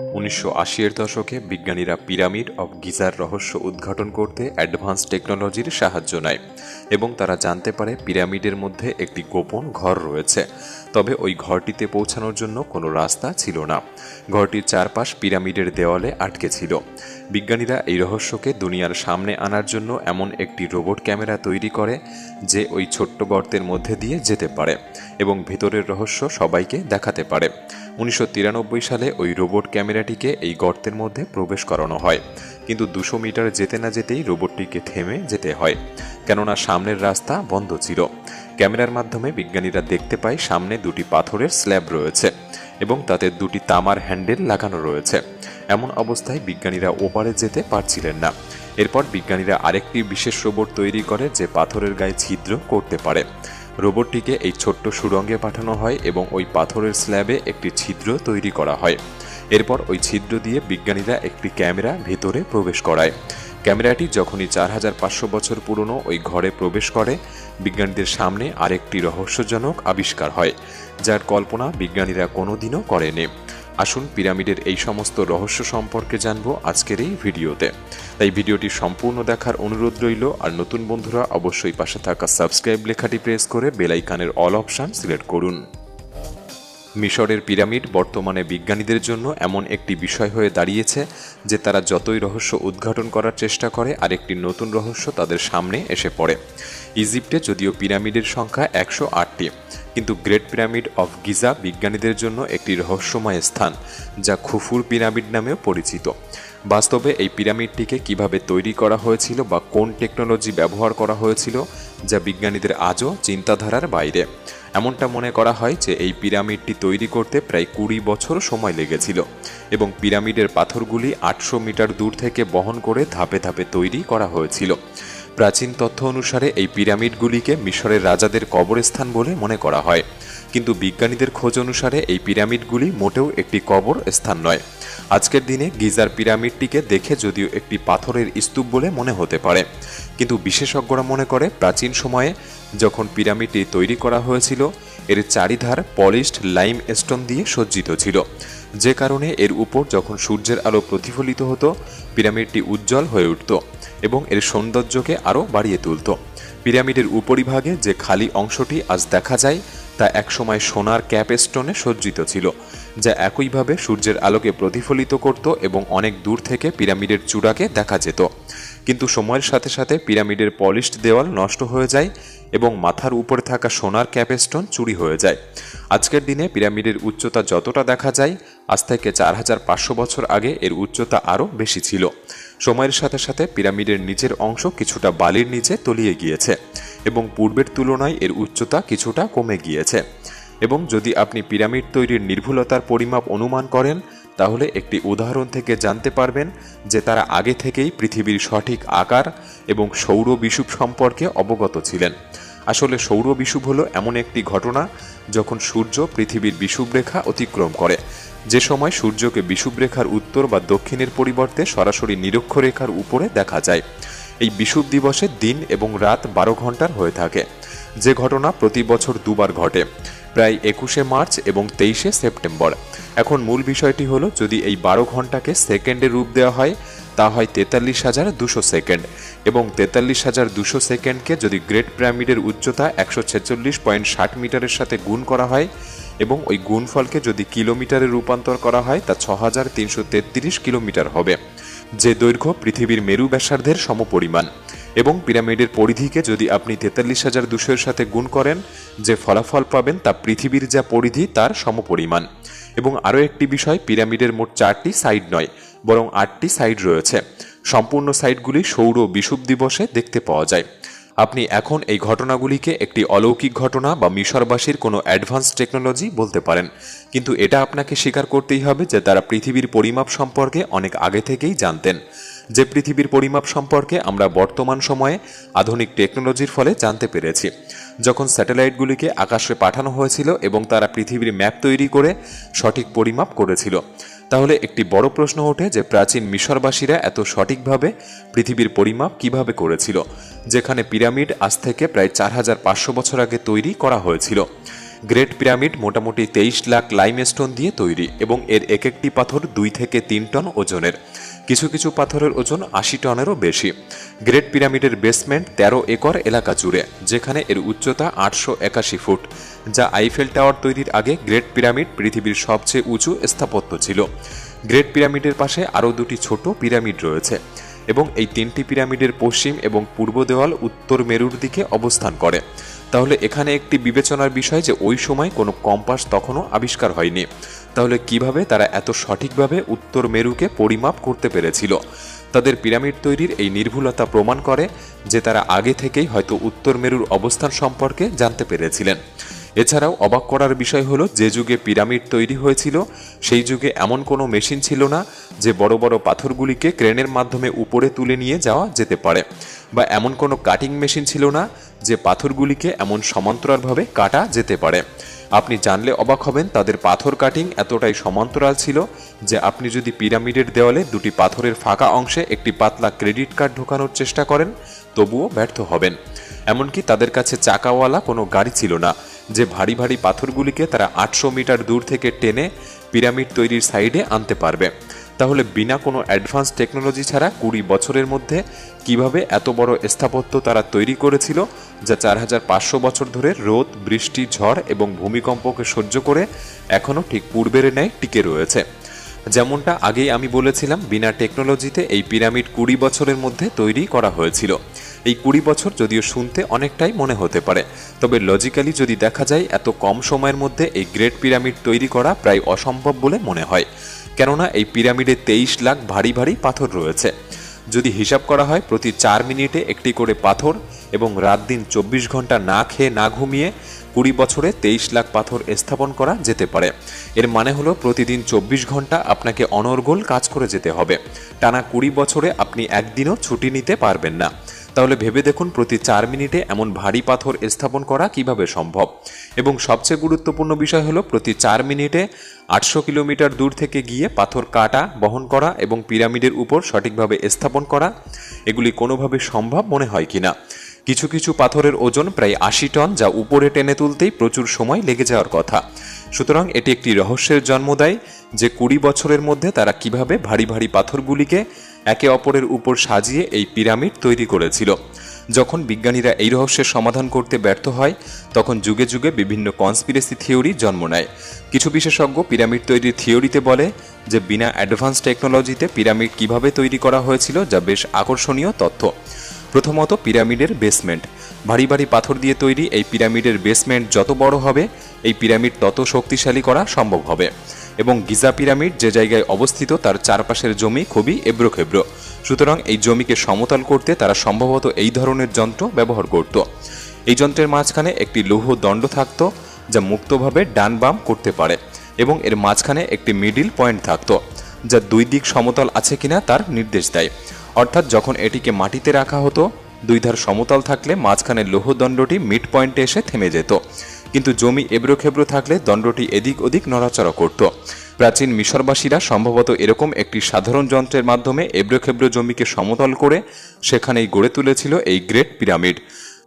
উনিশশো এর দশকে বিজ্ঞানীরা পিরামিড অব গিজার রহস্য উদ্ঘাটন করতে অ্যাডভান্স টেকনোলজির সাহায্য নেয় এবং তারা জানতে পারে পিরামিডের মধ্যে একটি গোপন ঘর রয়েছে। তবে ওই ঘরটিতে পৌঁছানোর জন্য কোনো রাস্তা ছিল না। ঘরটির চারপাশ পিরামিডের দেওয়ালে আটকে ছিল। বিজ্ঞানীরা এই রহস্যকে দুনিয়ার সামনে আনার জন্য এমন একটি রোবট ক্যামেরা তৈরি করে যে ওই ছোট্ট গর্তের মধ্যে দিয়ে যেতে পারে এবং ভেতরের রহস্য সবাইকে দেখাতে পারে। উনিশশো তিরানব্বই সালে ওই রোবট ক্যামেরাটিকে এই গর্তের মধ্যে প্রবেশ করানো হয়। কিন্তু দুশো মিটার যেতে না যেতেই রোবটটিকে থেমে যেতে হয়। কেননা সামনের রাস্তা বন্ধ ছিল। ক্যামেরার মাধ্যমে বিজ্ঞানীরা দেখতে পায় সামনে দুটি পাথরের স্ল্যাব রয়েছে এবং তাতে দুটি তামার হ্যান্ডেল লাগানো রয়েছে। এমন অবস্থায় বিজ্ঞানীরা ওপারে যেতে পারছিলেন না। এরপর বিজ্ঞানীরা আরেকটি বিশেষ রোবট তৈরি করে যে পাথরের গায়ে ছিদ্র করতে পারে। রোবটটিকে এই ছোট্ট সুরঙ্গে পাঠানো হয় এবং ওই পাথরের স্ল্যাবে একটি ছিদ্র তৈরি করা হয়। এরপর ওই ছিদ্র দিয়ে বিজ্ঞানীরা একটি ক্যামেরা ভেতরে প্রবেশ করায়। ক্যামেরাটি যখনই চার হাজার পাঁচশো বছর পুরনো ওই ঘরে প্রবেশ করে, বিজ্ঞানীদের সামনে আরেকটি রহস্যজনক আবিষ্কার হয়, যার কল্পনা বিজ্ঞানীরা কোনোদিনও করেনি আসুন, পিরামিডের এই সমস্ত রহস্য সম্পর্কে জানব আজকের এই ভিডিওতে। তাই ভিডিওটি সম্পূর্ণ দেখার অনুরোধ রইল, আর নতুন বন্ধুরা অবশ্যই পাশে থাকা সাবস্ক্রাইব লেখাটি প্রেস করে বেলাইকানের অল অপশান সিলেক্ট করুন। মিশরের পিরামিড বর্তমানে বিজ্ঞানীদের জন্য এমন একটি বিষয় হয়ে দাঁড়িয়েছে যে তারা যতই রহস্য উদ্ঘাটন করার চেষ্টা করে, আরেকটি নতুন রহস্য তাদের সামনে এসে পড়ে। ইজিপ্টে যদিও পিরামিডের সংখ্যা একশো আটটি, কিন্তু গ্রেট পিরামিড অফ গিজা বিজ্ঞানীদের জন্য একটি রহস্যময় স্থান, যা খুফুর পিরামিড নামেও পরিচিত। বাস্তবে এই পিরামিডটিকে কীভাবে তৈরি করা হয়েছিল বা কোন টেকনোলজি ব্যবহার করা হয়েছিল, যা বিজ্ঞানীদের আজও চিন্তাধারার বাইরে। এমনটা মনে করা হয় যে এই পিরামিডটি তৈরি করতে প্রায় কুড়ি বছর সময় লেগেছিল এবং পিরামিডের পাথরগুলি আটশো মিটার দূর থেকে বহন করে ধাপে ধাপে তৈরি করা হয়েছিল। প্রাচীন তথ্য অনুসারে এই পিরামিডগুলিকে মিশরের রাজাদের কবরস্থান বলে মনে করা হয়। কিন্তু বিজ্ঞানীদের খোঁজ অনুসারে এই পিরামিডগুলি মোটেও একটি কবর স্থান নয়। আজকের দিনে গিজার পিরামিডটিকে দেখে যদিও একটি পাথরের স্তূপ বলে মনে হতে পারে। কিন্তু বিশেষজ্ঞরা মনে করে প্রাচীন সময়ে যখন পিরামিডটি তৈরি করা হয়েছিল, এর চারিধার পলিশড লাইম স্টোন দিয়ে সজ্জিত ছিল। যে কারণে এর উপর যখন সূর্যের আলো প্রতিফলিত হতো, পিরামিডটি উজ্জ্বল হয়ে উঠত এবং এর সৌন্দর্যকে আরও বাড়িয়ে তুলত। পিরামিডের উপরিভাগে যে খালি অংশটি আজ দেখা যায় তা একসময় সোনার ক্যাপস্টোনে সজ্জিত ছিল, যা একইভাবে সূর্যের আলোকে প্রতিফলিত করত এবং অনেক দূর থেকে পিরামিডের চূড়াকে দেখা যেত। কিন্তু সময়ের সাথে সাথে পিরামিডের পলিশড দেওয়াল নষ্ট হয়ে যায় এবং মাথার উপরে থাকা সোনার ক্যাপেস্টোন চুরি হয়ে যায়। আজকের দিনে পিরামিডের উচ্চতা যতটা দেখা যায়, আজ থেকে চার হাজার পাঁচশো বছর আগে এর উচ্চতা আরও বেশি ছিল। সময়ের সাথে সাথে পিরামিডের নিচের অংশ কিছুটা বালির নিচে তলিয়ে গিয়েছে। এবং পূর্বের তুলনায় এর উচ্চতা কিছুটা কমে গিয়েছে। এবং যদি আপনি পিরামিড তৈরির নির্ভুলতার পরিমাপ অনুমান করেন, তাহলে একটি উদাহরণ থেকে জানতে পারবেন যে তারা আগে থেকেই পৃথিবীর সঠিক আকার এবং সৌর বিষুব সম্পর্কে অবগত ছিলেন। আসলে সৌর বিষুব হলো এমন একটি ঘটনা যখন সূর্য পৃথিবীর বিষুবরেখা অতিক্রম করে। যে সময় সূর্যকে বিষুবরেখার উত্তর বা দক্ষিণের পরিবর্তে সরাসরি নিরক্ষরেখার উপরে দেখা যায়। এই বিষুব দিবসে দিন এবং রাত বারো ঘণ্টার হয়ে থাকে। যে ঘটনা প্রতি বছর দুবার ঘটে, প্রায় একুশে মার্চ এবং তেইশে সেপ্টেম্বর। এখন মূল বিষয়টি হলো, যদি এই বারো ঘন্টাকে সেকেন্ডে রূপ দেওয়া হয়, তা হয় তেতাল্লিশ হাজার দুশো সেকেন্ড এবং তেতাল্লিশ হাজার দুশো সেকেন্ডকে যদি গ্রেট পিরামিডের উচ্চতা একশো ছেচল্লিশ পয়েন্ট ষাট মিটারের সাথে গুণ করা হয় এবং ওই গুণফলকে যদি কিলোমিটারে রূপান্তর করা হয়, তা ছ হাজার তিনশো তেত্রিশ কিলোমিটার হবে। যে দৈর্ঘ্য পৃথিবীর মেরু ব্যাসার্ধের সমপরিমাণ, এবং পিরামিডের পরিধিকে যদি আপনি তেতাল্লিশ হাজার দুশোর সাথে গুণ করেন, যে ফলাফল পাবেন তা পৃথিবীর যা পরিধি তার সমপরিমাণ। এবং আরও একটি বিষয়, পিরামিডের মোট চারটি সাইড নয়, বরং আটটি সাইড রয়েছে। সম্পূর্ণ সাইডগুলি সৌর বিষুব দিবসে দেখতে পাওয়া যায়। আপনি এখন এই ঘটনাগুলিকে একটি অলৌকিক ঘটনা বা মিশরবাসীর কোনো অ্যাডভান্স টেকনোলজি বলতে পারেন। কিন্তু এটা আপনাকে স্বীকার করতেই হবে যে তারা পৃথিবীর পরিমাপ সম্পর্কে অনেক আগে থেকেই জানতেন। যে পৃথিবীর পরিমাপ সম্পর্কে আমরা বর্তমান সময়ে আধুনিক টেকনোলজির ফলে জানতে পেরেছি। যখন স্যাটেলাইটগুলিকে আকাশে পাঠানো হয়েছিল এবং তারা পৃথিবীর ম্যাপ তৈরি করে সঠিক পরিমাপ করেছিল। তাহলে একটি বড় প্রশ্ন ওঠে যে প্রাচীন মিশরবাসীরা এত সঠিকভাবে পৃথিবীর পরিমাপ কীভাবে করেছিল, যেখানে পিরামিড আজ থেকে প্রায় চার হাজার পাঁচশো বছর আগে তৈরি করা হয়েছিল। গ্রেট পিরামিড মোটামুটি তেইশ লাখ লাইমস্টোন দিয়ে তৈরি এবং এর এক একটি পাথর দুই থেকে তিন টন ওজনের। কিছু কিছু পাথরের ওজন আশি টনেরও বেশি। গ্রেট পিরামিডের বেসমেন্ট তেরো একর এলাকা জুড়ে, যেখানে এর উচ্চতা আটশো একাশি ফুট, যা আইফেল টাওয়ার তৈরির আগে গ্রেট পিরামিড পৃথিবীর সবচেয়ে উঁচু স্থাপত্য ছিল। গ্রেট পিরামিডের পাশে আরও দুটি ছোট পিরামিড রয়েছে এবং এই তিনটি পিরামিডের পশ্চিম এবং পূর্ব দেওয়াল উত্তর মেরুর দিকে অবস্থান করে। তাহলে এখানে একটি বিবেচনার বিষয় যে ওই সময় কোনো কম্পাস তখনও আবিষ্কার হয়নি। তাহলে কীভাবে তারা এত সঠিকভাবে উত্তর মেরুকে পরিমাপ করতে পেরেছিল? তাদের পিরামিড তৈরির এই নির্ভুলতা প্রমাণ করে যে তারা আগে থেকেই হয়তো উত্তর মেরুর অবস্থান সম্পর্কে জানতে পেরেছিলেন। এছাড়াও অবাক করার বিষয় হলো, যে যুগে পিরামিড তৈরি হয়েছিল, সেই যুগে এমন কোনো মেশিন ছিল না যে বড় বড় পাথরগুলিকে ক্রেনের মাধ্যমে উপরে তুলে নিয়ে যাওয়া যেতে পারে, বা এমন কোনো কাটিং মেশিন ছিল না যে পাথরগুলিকে এমন সমান্তরালভাবে কাটা যেতে পারে। আপনি জানলে অবাক হবেন তাদের পাথর কাটিং এতটাই সমান্তরাল ছিল যে আপনি যদি পিরামিডের দেওয়ালে দুটি পাথরের ফাঁকা অংশে একটি পাতলা ক্রেডিট কার্ড ঢোকানোর চেষ্টা করেন, তবুও ব্যর্থ হবেন। এমনকি তাদের কাছে চাকাওয়ালা কোনো গাড়ি ছিল না, যে ভারী ভারী পাথরগুলিকে তারা আটশো মিটার দূর থেকে টেনে পিরামিড তৈরির সাইডে আনতে পারবে। তাহলে বিনা কোনো অ্যাডভান্স টেকনোলজি ছাড়া কুড়ি বছরের মধ্যে কীভাবে এত বড় স্থাপত্য তারা তৈরি করেছিল যা চার হাজার পাঁচশো বছর ধরে রোদ, বৃষ্টি, ঝড় এবং ভূমিকম্পকে সহ্য করে এখনও ঠিক পূর্বের ন্যায় টিকে রয়েছে। যেমনটা আগেই আমি বলেছিলাম, বিনা টেকনোলজিতে এই পিরামিড কুড়ি বছরের মধ্যে তৈরি করা হয়েছিল। এই কুড়ি বছর যদিও শুনতে অনেকটাই মনে হতে পারে, তবে লজিক্যালি যদি দেখা যায়, এত কম সময়ের মধ্যে এই গ্রেট পিরামিড তৈরি করা প্রায় অসম্ভব বলে মনে হয়। কেননা এই পিরামিডে তেইশ লাখ ভারী ভারী পাথর রয়েছে। যদি হিসাব করা হয়, প্রতি চার মিনিটে একটি করে পাথর এবং রাত দিন চব্বিশ ঘণ্টা না খেয়ে না ঘুমিয়ে কুড়ি বছরে তেইশ লাখ পাথর স্থাপন করা যেতে পারে। এর মানে হলো প্রতিদিন চব্বিশ ঘণ্টা আপনাকে অনর্গল কাজ করে যেতে হবে। টানা কুড়ি বছরে আপনি একদিনও ছুটি নিতে পারবেন না। তাহলে ভেবে দেখুন প্রতি চার মিনিটে এমন ভারী পাথর স্থাপন করা কীভাবে সম্ভব। এবং সবচেয়ে গুরুত্বপূর্ণ বিষয় হলো প্রতি চার মিনিটে আটশো কিলোমিটার দূর থেকে গিয়ে পাথর কাটা, বহন করা এবং পিরামিডের উপর সঠিকভাবে স্থাপন করা, এগুলি কোনোভাবে সম্ভব মনে হয় কিনা কিছু কিছু পাথরের ওজন প্রায় আশি টন, যা উপরে টেনে তুলতেই প্রচুর সময় লেগে যাওয়ার কথা। সুতরাং এটি একটি রহস্যের জন্ম দেয় যে কুড়ি বছরের মধ্যে তারা কীভাবে ভারী ভারী পাথরগুলিকে একে অপরের উপর সাজিয়ে এই পিরামিড তৈরি করেছিল। যখন বিজ্ঞানীরা এই রহস্যের সমাধান করতে ব্যর্থ হয়, তখন যুগে যুগে বিভিন্ন কনস্পিরেসি থিওরি জন্ম নেয়। কিছু বিশেষজ্ঞ পিরামিড তৈরির থিওরিতে বলে যে, বিনা অ্যাডভান্স টেকনোলজিতে পিরামিড কীভাবে তৈরি করা হয়েছিল যা বেশ আকর্ষণীয় তথ্য। প্রথমত পিরামিডের বেসমেন্ট ভারী ভারী পাথর দিয়ে তৈরি এই পিরামিডের বেসমেন্ট যত বড় হবে, এই পিরামিড তত শক্তিশালী করা সম্ভব হবে। এবং গিজা পিরামিড যে জায়গায় অবস্থিত, তার চারপাশের জমি খুবই এবড়োখেবড়ো। সুতরাং এই জমিকে সমতল করতে তারা সম্ভবত এই ধরনের যন্ত্র ব্যবহার করত। এই যন্ত্রের মাঝখানে একটি লৌহ দণ্ড থাকত, যা মুক্তভাবে ডান বাম করতে পারে এবং এর মাঝখানে একটি মিডিল পয়েন্ট থাকত, যা দুই দিক সমতল আছে কিনা তার নির্দেশ দেয়। অর্থাৎ যখন এটিকে মাটিতে রাখা হতো, দুই ধার সমতল থাকলে মাঝখানে লৌহদণ্ডটি মিড পয়েন্টে এসে থেমে যেত। কিন্তু জমি এবড়োখেবড়ো থাকলে দণ্ডটি এদিক ওদিক নড়াচড়া করত। প্রাচীন মিশরবাসীরা সম্ভবত এরকম একটি সাধারণ যন্ত্রের মাধ্যমে এবড়োখেবড়ো জমিকে সমতল করে সেখানেই গড়ে তুলেছিল এই গ্রেট পিরামিড।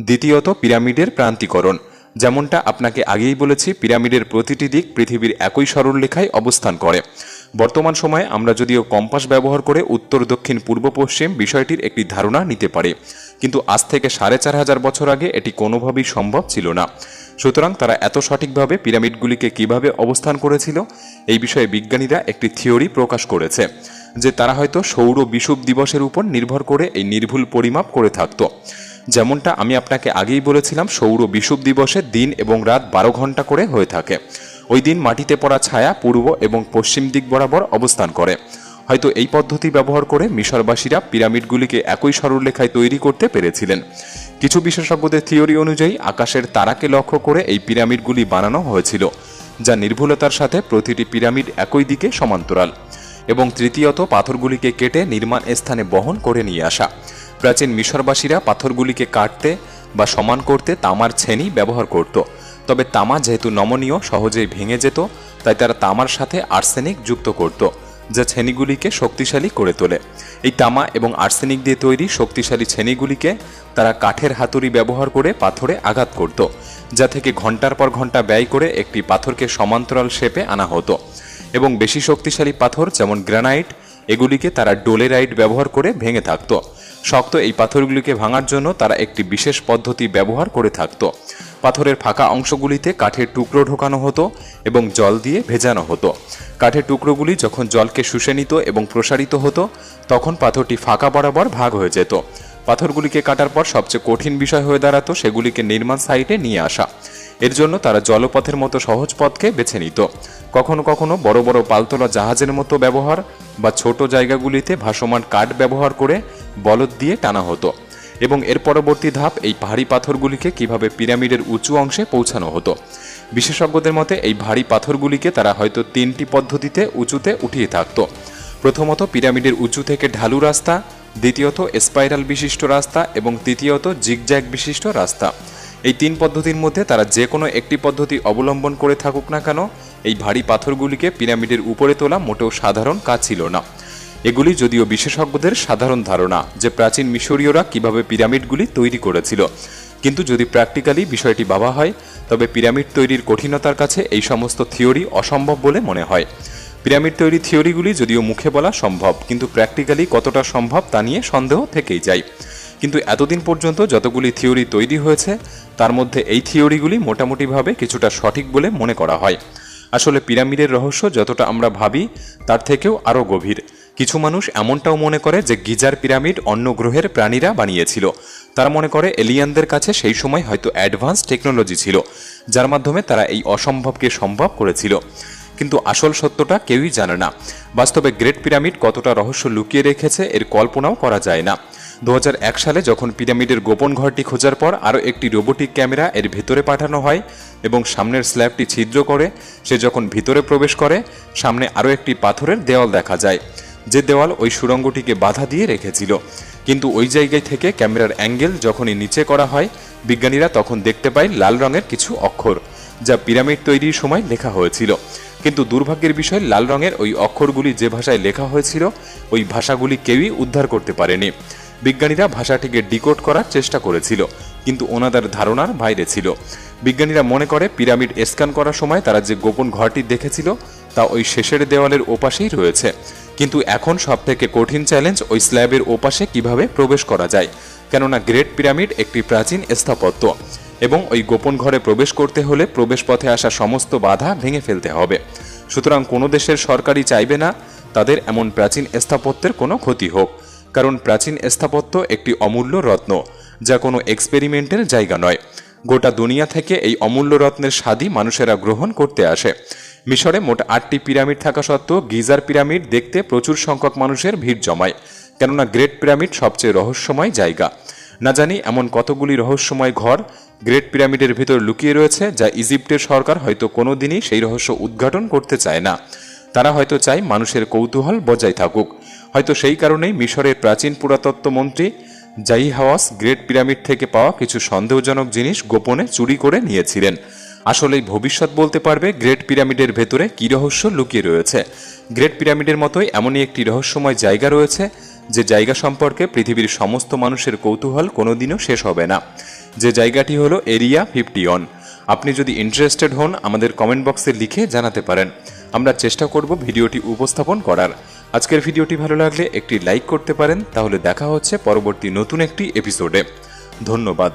দ্বিতীয়ত পিরামিডের প্রান্তিকরণ। যেমনটা আপনাকে আগেই বলেছি, পিরামিডের প্রতিটি দিক পৃথিবীর একই সরলরেখায় অবস্থান করে। বর্তমান সময়ে আমরা যদিও কম্পাস ব্যবহার করে উত্তর, দক্ষিণ, পূর্ব, পশ্চিম বিষয়টির একটি ধারণা নিতে পারি। কিন্তু আজ থেকে সাড়ে চার হাজার বছর আগে এটি কোনোভাবেই সম্ভব ছিল না। সুতরাং তারা এত সঠিকভাবে পিরামিডগুলিকে কীভাবে অবস্থান করেছিল, এই বিষয়ে বিজ্ঞানীরা একটি থিওরি প্রকাশ করেছে, যে তারা হয়তো সৌর বিষুব দিবসের উপর নির্ভর করে এই নির্ভুল পরিমাপ করে থাকতো। যেমনটা আমি আপনাকে আগেই বলেছিলাম, সৌর বিষুব দিবসে দিন এবং রাত বারো ঘণ্টা করে হয়ে থাকে। ওই দিন মাটিতে পড়া ছায়া পূর্ব এবং পশ্চিম দিক বরাবর অবস্থান করে। হয়তো এই পদ্ধতি ব্যবহার করে মিশরবাসীরা পিরামিডগুলিকে একই সরলরেখায় তৈরি করতে পেরেছিলেন। কিছু বিশেষজ্ঞদের থিওরি অনুযায়ী আকাশের তারাকে লক্ষ্য করে এই পিরামিডগুলি বানানো হয়েছিল, যা নির্ভুলতার সাথে প্রতিটি পিরামিড একই দিকে সমান্তরাল এবং তৃতীয়ত পাথরগুলিকে কেটে নির্মাণ স্থানে বহন করে নিয়ে আসা। প্রাচীন মিশরবাসীরা পাথরগুলিকে কাটতে বা সমান করতে তামার ছেনি ব্যবহার করত, তবে তামা যেহেতু নমনীয়, সহজেই ভেঙে যেত, তাই তারা তামার সাথে আর্সেনিক যুক্ত করত। যা ছেনিগুলিকে শক্তিশালী করে তোলে। এই তামা এবং আর্সেনিক দিয়ে তৈরি শক্তিশালী ছেনিগুলিকে তারা কাঠের হাতুড়ি ব্যবহার করে পাথরে আঘাত করত, যা থেকে ঘণ্টার পর ঘণ্টা ব্যয় করে একটি পাথরকে সমান্তরাল শেপে আনা হতো। এবং বেশি শক্তিশালী পাথর যেমন গ্রানাইট, এগুলিকে তারা ডোলেরাইট ব্যবহার করে ভেঙে থাকতো। শক্ত এই পাথরগুলিকে ভাঙার জন্য তারা একটি বিশেষ পদ্ধতি ব্যবহার করে থাকত। পাথরের ফাঁকা অংশগুলিতে কাঠের টুকরো ঢোকানো হতো এবং জল দিয়ে ভেজানো হতো। কাঠের টুকরোগুলি যখন জলকে শুষে নিত এবং প্রসারিত হতো, তখন পাথরটি ফাঁকা বরাবর ভাগ হয়ে যেত। পাথরগুলিকে কাটার পর সবচেয়ে কঠিন বিষয় হয়ে দাঁড়াতো সেগুলিকে নির্মাণ সাইটে নিয়ে আসা। এর জন্য তারা জলপথের মতো সহজ পথকে বেছে নিত। কখনো কখনো বড় বড় পালতোলা জাহাজের মতো ব্যবহার বা ছোট জায়গাগুলিতে ভাসমান কাঠ ব্যবহার করে বলদ দিয়ে টানা হতো এবং এর পরবর্তী ধাপ এই ভারী পাথরগুলিকে কীভাবে পিরামিডের উঁচু অংশে পৌঁছানো হতো। বিশেষজ্ঞদের মতে এই ভারী পাথরগুলিকে তারা হয়তো তিনটি পদ্ধতিতে উঁচুতে উঠিয়ে থাকত। প্রথমত পিরামিডের উঁচু থেকে ঢালু রাস্তা, দ্বিতীয়ত স্পাইরাল বিশিষ্ট রাস্তা এবং তৃতীয়ত জিগজ্যাগ বিশিষ্ট রাস্তা। এই তিন পদ্ধতির মধ্যে তারা যে কোনো একটি পদ্ধতি অবলম্বন করে থাকুক না কেন, এই ভারী পাথরগুলিকে পিরামিডের উপরে তোলা মোটেও সাধারণ কাজ ছিল না। এগুলি যদিও বিশেষজ্ঞদের সাধারণ ধারণা যে প্রাচীন মিশরীয়রা কীভাবে পিরামিডগুলি তৈরি করেছিল। কিন্তু যদি প্র্যাকটিক্যালি বিষয়টি ভাবা হয়, তবে পিরামিড তৈরির কঠিনতার কাছে এই সমস্ত থিওরি অসম্ভব বলে মনে হয়। পিরামিড তৈরি থিওরিগুলি যদিও মুখে বলা সম্ভব, কিন্তু প্র্যাকটিক্যালি কতটা সম্ভব তা নিয়ে সন্দেহ থেকেই যায়। কিন্তু এতদিন পর্যন্ত যতগুলি থিওরি তৈরি হয়েছে, তার মধ্যে এই থিওরিগুলি মোটামুটিভাবে কিছুটা সঠিক বলে মনে করা হয়। আসলে পিরামিডের রহস্য যতটা আমরা ভাবি, তার থেকেও আরও গভীর। কিছু মানুষ এমনটাও মনে করে যে গিজার পিরামিড অন্য গ্রহের প্রাণীরা বানিয়েছিল। তারা মনে করে এলিয়ানদের কাছে সেই সময় হয়তো অ্যাডভান্স টেকনোলজি ছিল, যার মাধ্যমে তারা এই অসম্ভবকে সম্ভব করেছিল। কিন্তু আসল সত্যটা কেউই জানে না। বাস্তবে গ্রেট পিরামিড কতটা রহস্য লুকিয়ে রেখেছে, এর কল্পনাও করা যায় না। দু হাজার এক সালে যখন পিরামিডের গোপন ঘরটি খোঁজার পর আরও একটি রোবোটিক ক্যামেরা এর ভেতরে পাঠানো হয় এবং সামনের স্ল্যাবটি ছিদ্র করে, সে যখন ভিতরে প্রবেশ করে, সামনে আরও একটি পাথরের দেওয়াল দেখা যায়। যে দেওয়াল ওই সুড়ঙ্গটিকে বাধা দিয়ে রেখেছিল। কিন্তু ওই জায়গায় থেকে ক্যামেরার অ্যাঙ্গেল যখনই নিচে করা হয়, বিজ্ঞানীরা তখন দেখতে পায় লাল রঙের কিছু অক্ষর, যা পিরামিড তৈরির সময় লেখা হয়েছিল। কিন্তু দুর্ভাগ্যের বিষয়, লাল রঙের ওই অক্ষরগুলি যে ভাষায় লেখা হয়েছিল, ওই ভাষাগুলি কেউই উদ্ধার করতে পারেনি। বিজ্ঞানীরা ভাষাটিকে ডিকোড করার চেষ্টা করেছিল, কিন্তু ওনাদের ধারণার বাইরে ছিল। বিজ্ঞানীরা মনে করে পিরামিড স্ক্যান করার সময় তারা যে গোপন ঘরটি দেখেছিল, তা ওই শেষের দেওয়ালের ওপাশেই রয়েছে। কিন্তু এখন সবথেকে কঠিন চ্যালেঞ্জ ওই স্ল্যাবের ওপাশে কীভাবে প্রবেশ করা যায়, কেননা গ্রেট পিরামিড একটি প্রাচীন স্থাপত্য, এবং ওই গোপন ঘরে প্রবেশ করতে হলে প্রবেশ পথে আসা সমস্ত বাধা ভেঙে ফেলতে হবে। সুতরাং কোনো দেশের সরকারই চাইবে না তাদের এমন প্রাচীন স্থাপত্যের কোনো ক্ষতি হোক। কারণ প্রাচীন স্থাপত্য একটি অমূল্য রত্ন, যা কোনো এক্সপেরিমেন্টের জায়গা নয়। গোটা দুনিয়া থেকে এই অমূল্য রত্নের স্বাদই মানুষেরা গ্রহণ করতে আসে। মিশরে মোট আটটি পিরামিড থাকা সত্ত্বেও গিজার পিরামিড দেখতে প্রচুর সংখ্যক মানুষের ভিড় জমায়, কেননা গ্রেট পিরামিড সবচেয়ে রহস্যময় জায়গা। না জানি এমন কতগুলি রহস্যময় ঘর গ্রেট পিরামিডের ভিতর লুকিয়ে রয়েছে, যা ইজিপ্টের সরকার হয়তো কোনো দিনই সেই রহস্য উদ্ঘাটন করতে চায় না। তারা হয়তো চায় মানুষের কৌতূহল বজায় থাকুক। হয়তো সেই কারণেই মিশরের প্রাচীন পুরাতত্ত্ব মন্ত্রী জাই হাওয়াস গ্রেট পিরামিড থেকে পাওয়া কিছু সন্দেহজনক জিনিস গোপনে চুরি করে নিয়েছিলেন। আসলেই ভবিষ্যৎ বলতে পারবে গ্রেট পিরামিডের ভেতরে কী রহস্য লুকিয়ে রয়েছে। গ্রেট পিরামিডের মতোই এমনই একটি রহস্যময় জায়গা রয়েছে, যে জায়গা সম্পর্কে পৃথিবীর সমস্ত মানুষের কৌতূহল কোনোদিনও শেষ হবে না। যে জায়গাটি হলো এরিয়া ফিফটি ওয়ান। আপনি যদি ইন্টারেস্টেড হন, আমাদের কমেন্ট বক্সে লিখে জানাতে পারেন। আমরা চেষ্টা করব ভিডিওটি উপস্থাপন করার। আজকের ভিডিওটি ভালো লাগলে একটি লাইক করতে পারেন, তাহলে দেখা হচ্ছে পরবর্তী নতুন একটি এপিসোডে। ধন্যবাদ।